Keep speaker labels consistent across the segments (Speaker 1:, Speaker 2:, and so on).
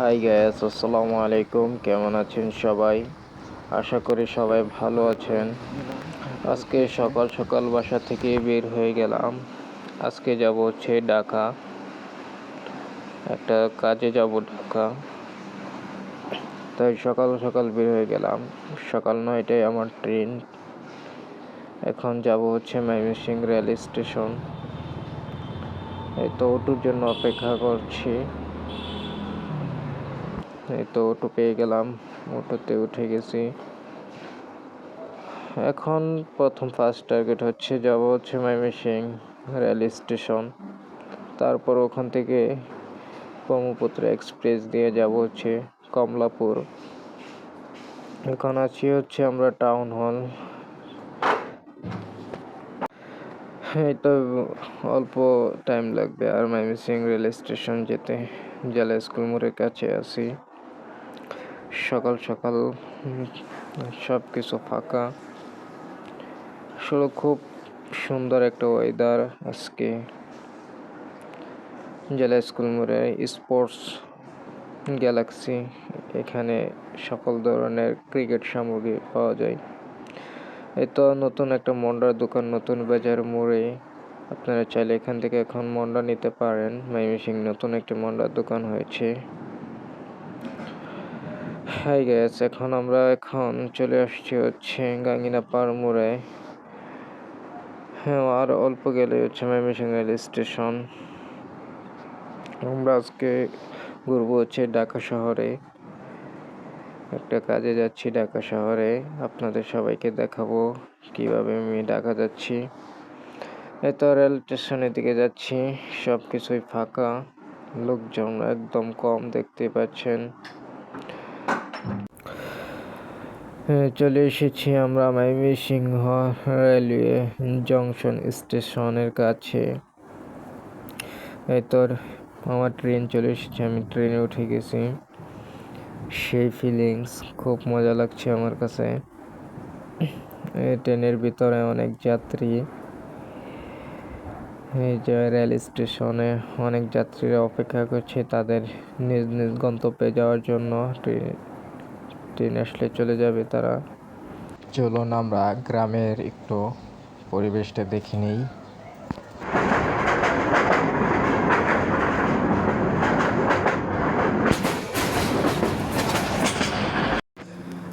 Speaker 1: High gas আসসালামু আলাইকুম। কেমন আছেন সবাই? আশা করি সবাই ভালো আছেন। আজকে সকাল সকাল বাসা থেকে বের হয়ে গেলাম। আজকে যাব হচ্ছে ঢাকা। একটা কাজে যাব ঢাকা। তাই সকাল সকাল বের হয়ে গেলাম। সকাল নয়টায় আমার ট্রেন। এখন যাব হচ্ছে ময়মনসিং রেল স্টেশন। এই তো ওটুর জন্য অপেক্ষা করছি। এই তো অটো পেয়ে গেলাম, অটোতে উঠে গেছি। এখন প্রথম ফার্স্ট টার্গেট হচ্ছে যাব হচ্ছে ময়মনসিং রেল স্টেশন তারপর ওখান থেকে ব্রহ্মপুত্র এক্সপ্রেস দিয়ে যাব হচ্ছে কমলাপুর। এখন আছি হচ্ছে আমরা টাউন হল এই তো অল্প টাইম লাগবে আর ময়মনসিং রেল স্টেশন যেতে। জেলা স্কুল মোড়ের কাছে আছি। সকাল সকাল সব কিছু ফাঁকা। আসলে খুব সুন্দর একটা ওয়েদার আজকে। জেলা স্কুল মোড়ে স্পোর্টস গ্যালাক্সি এখানে সকল ধরনের ক্রিকেট সামগ্রী পাওয়া যায়। এই তো নতুন একটা মন্ডার দোকান, নতুন বাজার মোড়ে। আপনারা চাইলে এখান থেকে এখন মন্ডা নিতে পারেন। মাইমিসিং নতুন একটি মন্ডার দোকান হয়েছে। হাই গ্যাস এখন আমরা এখন চলে আসছি হচ্ছে গাঙ্গিনা পার মোড়ে। হ্যাঁ আর অল্প গেলে হচ্ছে ময়মনসিং রেল স্টেশন। আমরা আজকে ঘুরবো হচ্ছে ঢাকা শহরে। একটা কাজে যাচ্ছি ঢাকা শহরে। আপনাদের সবাইকে দেখাবো কীভাবে আমি ঢাকা যাচ্ছি। এত রেল স্টেশনের দিকে যাচ্ছি সব কিছুই ফাঁকা। লোকজন একদম কম দেখতে পাচ্ছেন হ্যাঁ, চলে এসেছি আমরা ময়মনসিংহ রেলওয়ে জংশন স্টেশনের কাছে। তোর, আমার ট্রেন চলে এসেছে, আমি ট্রেনে উঠে গেছি। সেই ফিলিংস খুব মজা লাগছে আমার কাছে। ট্রেনের ভিতরে অনেক যাত্রী। এই যে রেল স্টেশনে অনেক যাত্রীরা অপেক্ষা করছে তাদের নিজ নিজ গন্তব্যে যাওয়ার জন্য। ট্রেন ট্রেন আসলে চলে যাবে তারা। চলুন আমরা গ্রামের একটু পরিবেশটা দেখে নিই।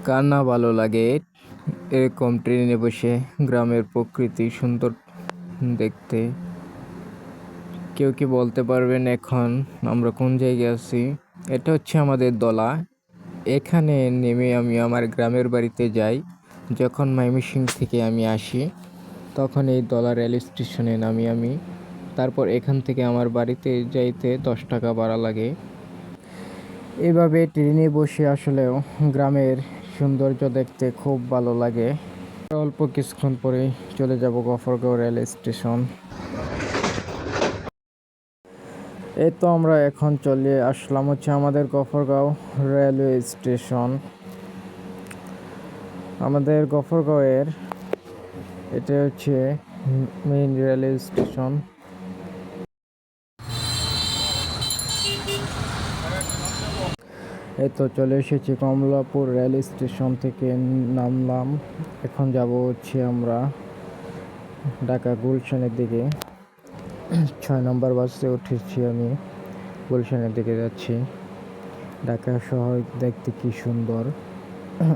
Speaker 1: কার না ভালো লাগে। এরকম ট্রেনে বসে গ্রামের প্রকৃতি সুন্দর দেখতে। কেউ কি বলতে পারবেন এখন আমরা কোন জায়গায় আছি? এটা হচ্ছে আমাদের দলা। এখানে নেমে আমি আমার গ্রামের বাড়িতে যাই। যখন মাইমিসিং থেকে আমি আসি, তখন এই দলা রেল স্টেশনে নামি আমি। তারপর এখান থেকে আমার বাড়িতে যাইতে দশ টাকা ভাড়া লাগে। এভাবে ট্রেনে বসে আসলেও গ্রামের সৌন্দর্য দেখতে খুব ভালো লাগে। অল্প কিছুক্ষণ পরেই চলে যাব গফরগাঁও রেল স্টেশন। এই তো আমরা এখন চলে আসলাম হচ্ছে আমাদের গফরগাঁও রেলওয়ে স্টেশন আমাদের গফরগাঁওয়ের এটা হচ্ছে মেইন রেলওয়ে স্টেশন এই তো চলে এসেছি কমলাপুর রেল স্টেশন থেকে নামলাম। এখন যাব হচ্ছে আমরা ঢাকা গুলশানের দিকে। ছয় নম্বর বাসে উঠেছি আমি। গুলশানের দিকে যাচ্ছি। ঢাকা শহর দেখতে কি সুন্দর।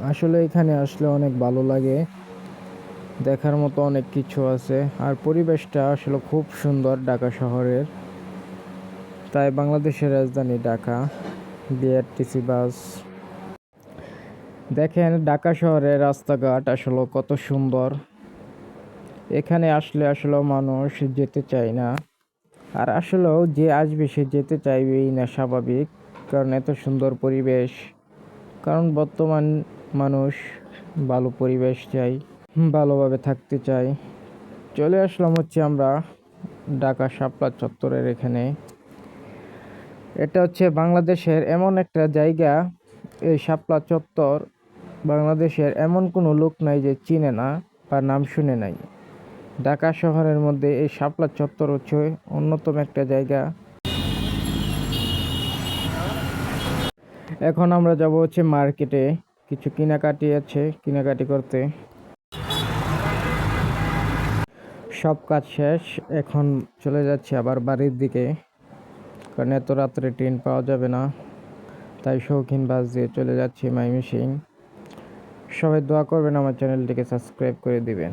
Speaker 1: আসলে এখানে আসলে অনেক ভালো লাগে। দেখার মতো অনেক কিছু আছে। আর পরিবেশটা আসলে খুব সুন্দর ঢাকা শহরের। তাই বাংলাদেশের রাজধানী ঢাকা। বিআরটিসি বাস। দেখেন ঢাকা শহরের রাস্তাঘাট আসলে কত সুন্দর। এখানে আসলে আসলে মানুষ যেতে চায় না। আর আসলেও যে আসবে, সে যেতে চাইবেই না স্বাভাবিক, কারণ এত সুন্দর পরিবেশ। কারণ বর্তমান মানুষ ভালো পরিবেশ চাই ভালোভাবে থাকতে চাই চলে আসলাম হচ্ছে আমরা ঢাকা শাপলা চত্বরের এখানে। এটা হচ্ছে বাংলাদেশের এমন একটা জায়গা, এই শাপলা চত্বর বাংলাদেশের এমন কোনো লোক নাই যে চিনে না বা নাম শুনে নাই। ঢাকা শহরের মধ্যে এই শাপলা চত্বর হচ্ছে অন্যতম একটা জায়গা। এখন আমরা যাব হচ্ছে মার্কেটে। কিছু কেনাকাটি আছে, কেনাকাটি করতে। সব কাজ শেষ, এখন চলে যাচ্ছে আবার বাড়ির দিকে। কারণ এত রাত্রে ট্রেন পাওয়া যাবে না। তাই শৌখিন বাস দিয়ে চলে যাচ্ছি মাইমিসিং সবাই দোয়া করবেন আমার চ্যানেলটিকে সাবস্ক্রাইব করে দিবেন।